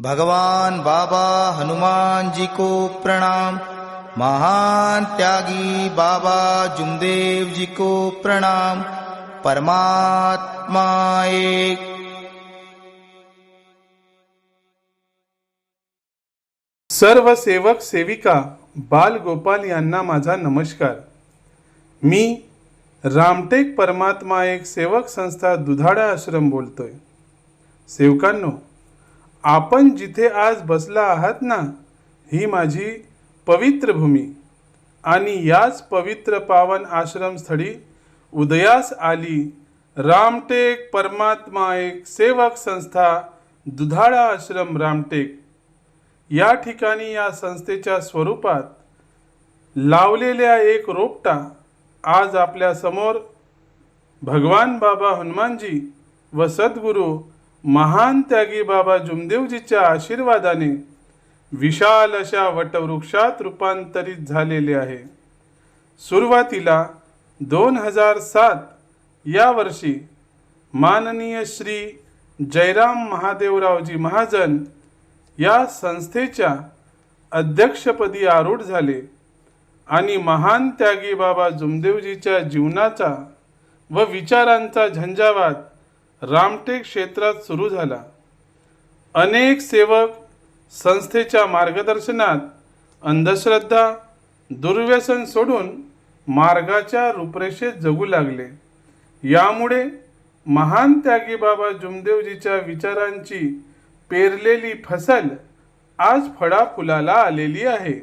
भगवान बाबा हनुमान जी को प्रणाम। महान त्यागी बाबा जुमदेव जी को प्रणाम। परमात्मा एक सर्व सेवक सेविका बाल गोपाल यांना माझा नमस्कार. मी रामटेक परमात्मा एक सेवक संस्था दुधाडा आश्रम बोलतोय. सेवकांनो आपण जिथे आज बसला आहात ना ही माझी पवित्र भूमी. आणि याच पवित्र पावन आश्रमस्थळी उदयास आली रामटेक परमात्मा एक सेवक संस्था दुधाळा आश्रम रामटेक. या ठिकाणी या संस्थेच्या स्वरूपात लावलेल्या एक रोपटा आज आपल्यासमोर भगवान बाबा हनुमानजी व सद्गुरू महान त्यागी बाबा जुमदेवजीच्या आशीर्वादाने विशाल अशा वटवृक्षात रूपांतरित झालेले आहे. सुरुवातीला दोन हजार सात या वर्षी माननीय श्री जयराम महादेवरावजी महाजन या संस्थेच्या अध्यक्षपदी आरूढ झाले आणि महान त्यागी बाबा जुमदेवजीच्या जीवनाचा व विचारांचा झंझावात रामटेक क्षेत्रात सुरू झाला. अनेक सेवक संस्थेच्या मार्गदर्शनात अंधश्रद्धा दुर्व्यसन सोडून मार्गाच्या रूपरेषेत जगू लागले. यामुळे महान त्यागी बाबा जुमदेवजीच्या विचारांची पेरलेली फसल आज फळा फुलाला आलेली आहे.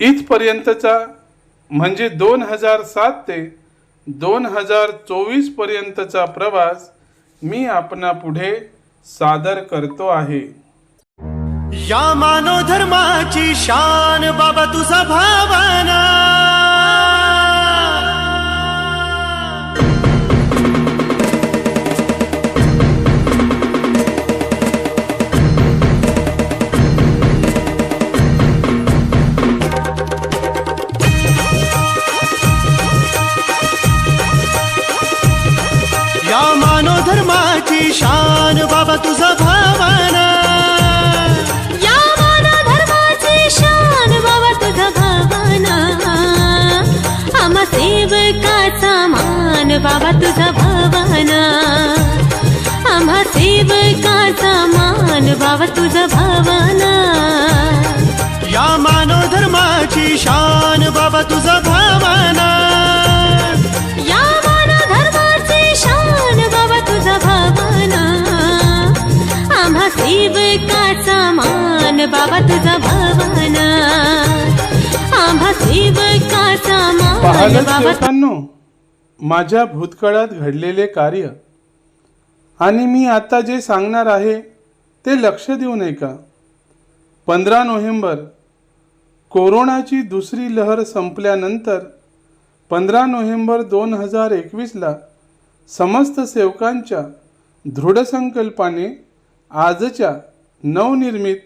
इथपर्यंतचा म्हणजे दोन हजार सात ते दोन हजार चोवीस पर्यंतचा प्रवास मी आपणा पुढे सादर करतो आहे. या मानव धर्माची शान बाबा तुझा भावना. तुझा भावना. या धर्माची शान बाबा तुझा भावना. आम्हा सेवकाचा मान बाबा तुझा भावना. आम्हा सेवकाचा मान बाबा तुझा भावना. या मानव धर्माची शान बाबा तुझा भावना. सेवकाचा मान बाबा तुझा भावना. आम्हा सेवकाचा मान बाबा माझ्या भूतकाळात घडलेले कार्य. आणि मी आता जे सांगणार आहे ते लक्ष देऊ नये का? पंधरा नोव्हेंबर कोरोनाची दुसरी लहर संपल्यानंतर पंधरा नोव्हेंबर दोन हजार एकवीसला समस्त सेवकांच्या दृढसंकल्पाने आजच्या नवनिर्मित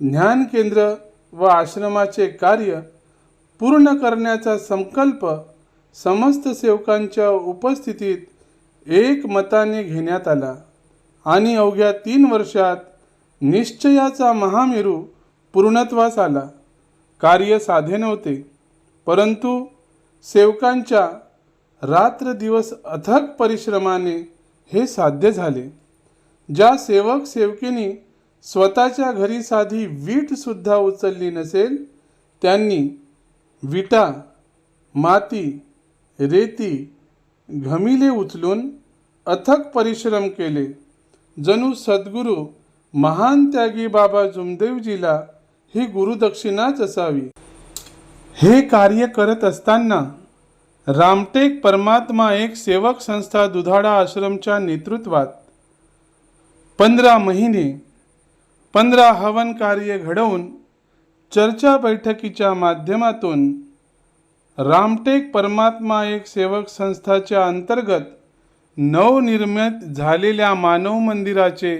ज्ञान केंद्र व आश्रमाचे कार्य पूर्ण करण्याचा संकल्प समस्त सेवकांच्या उपस्थितीत एक मताने घेण्यात आला. आणि अवघ्या तीन वर्षात निश्चयाचा महामेरू पूर्णत्वास आला. कार्य साधे नव्हते परंतु सेवकांच्या रात्रदिवस अथक परिश्रमाने हे साध्य झाले. ज्या सेवक सेवकिनी स्वतःच्या घरी साधी वीटसुद्धा उचलली नसेल त्यांनी विटा माती रेती घमिले उचलून अथक परिश्रम केले. जणू सद्गुरू महान त्यागी बाबा जुमदेवजीला ही गुरुदक्षिणाच असावी. हे कार्य करत असताना रामटेक परमात्मा एक सेवक संस्था दुधाडा आश्रमच्या नेतृत्वात पंधरा महिने पंधरा हवन कार्य घडवून चर्चा बैठकीच्या माध्यमातून रामटेक परमात्मा एक सेवक संस्थाच्या अंतर्गत नवनिर्मित झालेल्या मानव मंदिराचे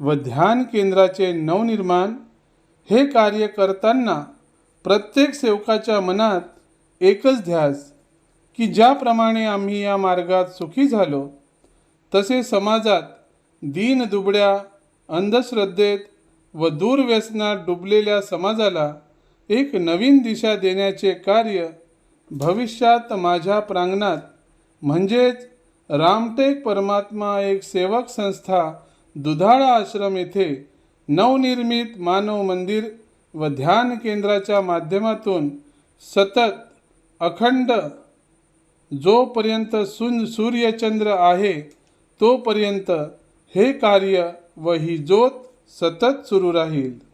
व ध्यान केंद्राचे नवनिर्माण हे कार्य करताना प्रत्येक सेवकाच्या मनात एकच ध्यास की ज्याप्रमाणे आम्ही या मार्गात सुखी झालो तसे समाजात दीन दुबड्या अंधश्रद्धेत व दूरव्यसनात डुबलेल्या समाजाला एक नवीन दिशा देण्याचे कार्य भविष्यात माझ्या प्रांगणात म्हणजेच रामटेक परमात्मा एक सेवक संस्था दुधाळा आश्रम येथे नवनिर्मित मानव मंदिर व ध्यान केंद्राच्या माध्यमातून सतत अखंड जोपर्यंत सुन सूर्यचंद्र आहे तोपर्यंत हे कार्य व ही ज्योत सतत सुरू राहील.